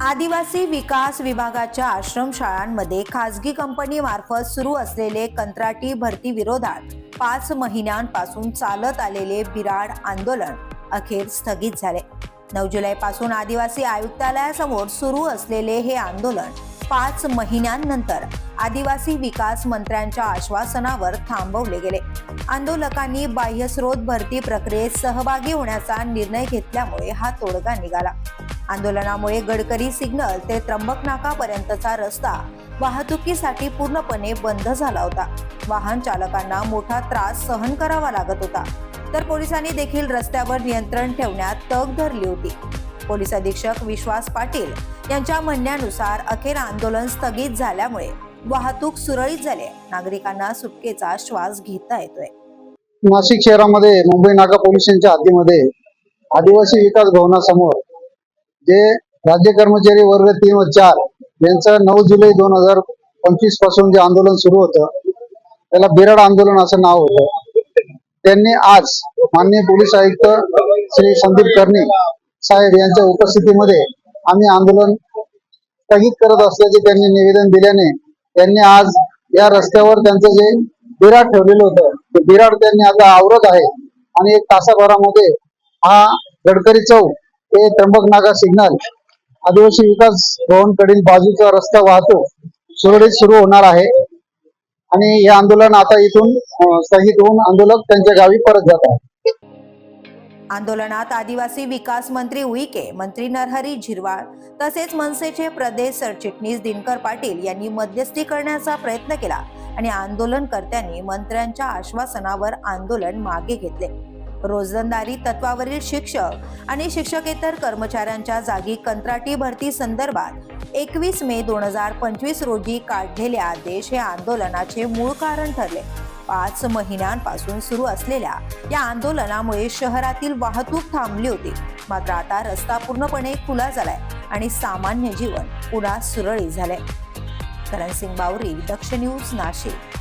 आदिवासी विकास विभागाच्या आश्रमशाळांमध्ये खासगी कंपनी मार्फत सुरू असलेले कंत्राटी भरती विरोधात पाच महिन्यांपासून चालत आलेले बिराड आंदोलन अखेर स्थगित झाले. नऊ जुलैपासून आदिवासी आयुक्तालयासमोर सुरू असलेले हे आंदोलन पाच महिन्यांनंतर आदिवासी विकास मंत्र्यांच्या आश्वासनावर थांबवले गेले. आंदोलकांनी बाह्यस्रोत भरती प्रक्रियेत सहभागी होण्याचा निर्णय घेतल्यामुळे हा तोडगा निघाला. आंदोलनामुळे गडकरी सिग्नल ते त्र्यंबक नाकापर्यंतचा रस्ता वाहतुकीसाठी पूर्णपणे बंद झाला होता. वाहन चालकांना मोठा त्रास सहन करावा लागत होता. तर पोलिसांनी देखील रस्त्यावर नियंत्रण ठेवण्यात तग धरली होती. पोलीस अधीक्षक विश्वास पाटील यांच्या म्हणण्यानुसार अखेर आंदोलन स्थगित झाल्यामुळे वाहतूक सुरळीत झाली. नागरिकांना सुटकेचा श्वास घेता येतोय. नाशिक शहरामध्ये मुंबई नाका पोलिसांच्या हद्दीमध्ये आदिवासी विकास भवनासमोर जे राज्य कर्मचारी वर्ग तीन व चार यांचं नऊ जुलै दोन हजार पंचवीसपासून जे आंदोलन सुरू होतं त्याला बिराड आंदोलन असं नाव होतं. त्यांनी आज माननीय पोलीस आयुक्त श्री संदीप कर्णी साहेब यांच्या उपस्थितीमध्ये आम्ही आंदोलन स्थगित करत असल्याचे त्यांनी निवेदन दिल्याने त्यांनी आज या रस्त्यावर त्यांचं जे बिराड ठेवलेलं होतं ते बिराड त्यांनी आता आवरत आहे. आणि एक तासाभरामध्ये हा गडकरी चौक ते त्र्यंबक नागा सिग्नल. आदिवासी विकास भवन कडील बाजूचा रस्ता वाहतूक सुरळीत सुरू होणार आहे. आणि हे आंदोलन आता इथून स्थगित होऊन आंदोलक त्यांच्या गावी परत जात आहे आंदोलनात आदिवासी विकास मंत्री उईके मंत्री नरहरी झिरवाळ तसेच मनसेचे प्रदेश सरचिटणीस दिनकर पाटील यांनी मध्यस्थी करण्याचा प्रयत्न केला आणि आंदोलनकर्त्यांनी मंत्र्यांच्या आश्वासनावर आंदोलन मागे घेतले. रोजंदारी तत्वावरील शिक्षक आणि शिक्षकेतर कर्मचाऱ्यांच्या जागी कंत्राटी भरती संदर्भात एकवीस मे दोन हजार पंचवीस रोजी काढलेले आदेश हे आंदोलनाचे मूळ कारण ठरले. पाच महिन्यांपासून सुरू असलेल्या या आंदोलनामुळे शहरातील वाहतूक थांबली होती. मात्र आता रस्ता पूर्णपणे खुला झालाय आणि सामान्य जीवन पुन्हा सुरळीत झालंय. करण सिंग बावरी दक्ष न्यूज नाशिक.